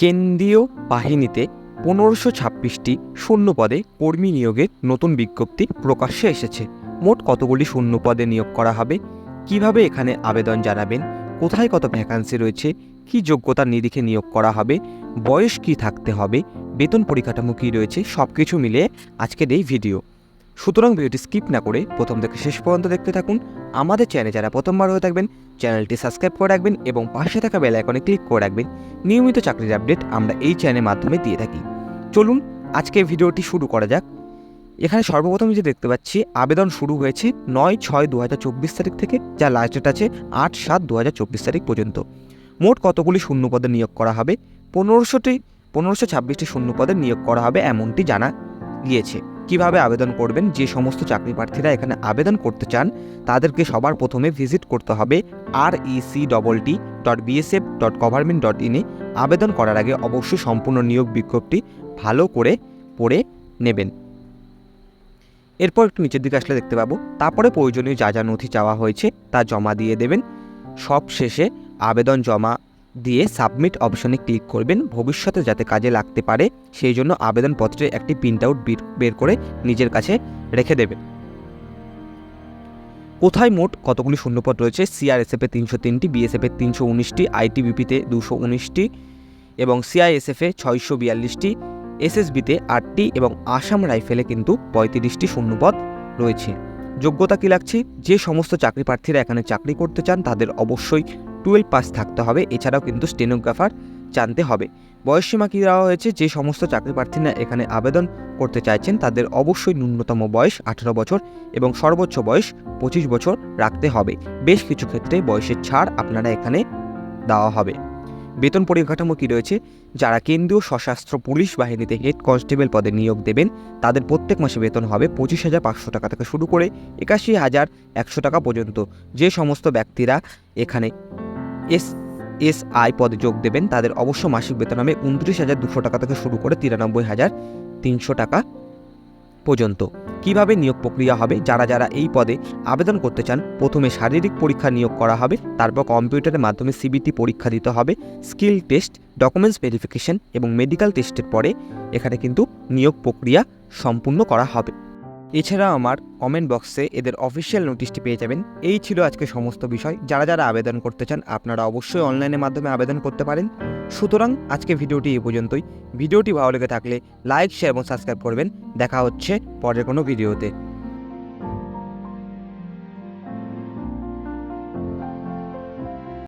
কেন্দ্রীয় বাহিনীতে পনেরোশো ছাব্বিশটি শূন্য পদে কর্মী নিয়োগের নতুন বিজ্ঞপ্তি প্রকাশ্যে এসেছে। মোট কতগুলি শূন্যপদে নিয়োগ করা হবে? কীভাবে এখানে আবেদন জানাবেন? কোথায় কত ভ্যাকান্সি রয়েছে? কি যোগ্যতার নিরিখে নিয়োগ করা হবে? বয়স কি থাকতে হবে? বেতন পরিকাঠামো কী রয়েছে? সব কিছু মিলিয়ে আজকের এই ভিডিও সুতরাং ভিডিওটি স্কিপ না করে প্রথম থেকে শেষ পর্যন্ত দেখতে থাকুন। আমাদের চ্যানেলে যারা প্রথমবার হয়ে থাকবেন, চ্যানেলটি সাবস্ক্রাইব করে রাখবেন এবং পাশে থাকা বেল আইকনে ক্লিক করে রাখবেন। নিয়মিত চাকরির আপডেট আমরা এই চ্যানেলের মাধ্যমে দিয়ে থাকি। চলুন আজকে ভিডিওটি শুরু করা যাক। এখানে সর্বপ্রথম যে দেখতে পাচ্ছি, আবেদন শুরু হয়েছে নয় ছয় দু তারিখ থেকে, যা লাস্ট ডেট আছে আট সাত দু তারিখ পর্যন্ত। মোট কতগুলি শূন্য পদে নিয়োগ করা হবে? পনেরোশোটি, পনেরোশো ছাব্বিশটি শূন্য পদে নিয়োগ করা হবে এমনটি জানা গিয়েছে। কীভাবে আবেদন করবেন, যে সমস্ত চাকরি প্রার্থীরা এখানে আবেদন করতে চান, তাদেরকে সবার প্রথমে ভিজিট করতে হবে R E C double T dot BSF dot government dot ইনে আবেদন করার আগে অবশ্যই সম্পূর্ণ নিয়োগ বিজ্ঞপ্তি ভালো করে পড়ে নেবেন। এরপর একটু নিচের দিকে আসলে দেখতে পাবো। তারপরে প্রয়োজনীয় যা যা নথি চাওয়া হয়েছে তা জমা দিয়ে দেবেন। সব শেষে আবেদন জমা দিয়ে সাবমিট অপশনে ক্লিক করবেন ভবিষ্যতে যাতে কাজে লাগতে পারে, সেই জন্য আবেদনপত্রে একটি প্রিন্ট আউট বের করে নিজের কাছে রেখে দেবেন। কোথায় মোট কতগুলি শূন্যপদ রয়েছে? সিআরএসএফে তিনশো তিনটি বিএসএফে তিনশো উনিশটি আইটিবিপিতে দুশো উনিশটি এবং সিআইএসএফে ছয়শো বিয়াল্লিশটি এসএসবিতে আটটি এবং আসাম রাইফেলে কিন্তু পঁয়ত্রিশটি শূন্যপদ রয়েছে। যোগ্যতা কী লাগছে? যে সমস্ত চাকরি প্রার্থীরা এখানে চাকরি করতে চান তাদের অবশ্যই টুয়েলভ পাস থাকতে হবে। এছাড়াও কিন্তু স্টেনোগ্রাফার জানতে হবে। বয়সসীমা কী দেওয়া হয়েছে? যে সমস্ত চাকরি প্রার্থীরা এখানে আবেদন করতে চাইছেন, তাদের অবশ্যই ন্যূনতম বয়স আঠারো বছর এবং সর্বোচ্চ বয়স পঁচিশ বছর রাখতে হবে। বেশ কিছু ক্ষেত্রে বয়সের ছাড় আপনারা এখানে দেওয়া হবে। বেতন পরিকাঠামো কী রয়েছে? যারা কেন্দ্রীয় সশস্ত্র পুলিশ বাহিনীতে হেড কনস্টেবল পদে নিয়োগ দেবেন, তাদের প্রত্যেক মাসে বেতন হবে পঁচিশ হাজার পাঁচশো টাকা থেকে শুরু করে একাশি হাজার একশো টাকা পর্যন্ত। যে সমস্ত ব্যক্তিরা এখানে এস এস আই পদে যোগ দেবেন, তাদের অবশ্য মাসিক বেতন হবে উনত্রিশ হাজার দুশো টাকা থেকে শুরু করে তিরানব্বই হাজার তিনশো টাকা পর্যন্ত। কীভাবে নিয়োগ প্রক্রিয়া হবে? যারা যারা এই পদে আবেদন করতে চান, প্রথমে শারীরিক পরীক্ষা নিয়োগ করা হবে, তারপর কম্পিউটারের মাধ্যমে সিবিটি পরীক্ষা দিতে হবে, স্কিল টেস্ট, ডকুমেন্টস ভেরিফিকেশন এবং মেডিকেল টেস্টের পরে এখানে কিন্তু নিয়োগ প্রক্রিয়া সম্পূর্ণ করা হবে। এছাড়া আমার কমেন্ট বক্সে এদের অফিসিয়াল নোটিশটি পেয়ে যাবেন। এই ছিল আজকে সমস্ত বিষয়। যারা যারা আবেদন করতে চান, আপনারা অবশ্যই অনলাইনের মাধ্যমে আবেদন করতে পারেন। সুতরাং আজকে ভিডিওটি এ পর্যন্তই। ভিডিওটি ভালো লেগে থাকলে লাইক শেয়ার এবং সাবস্ক্রাইব করবেন। দেখা হচ্ছে পরের কোনো ভিডিওতে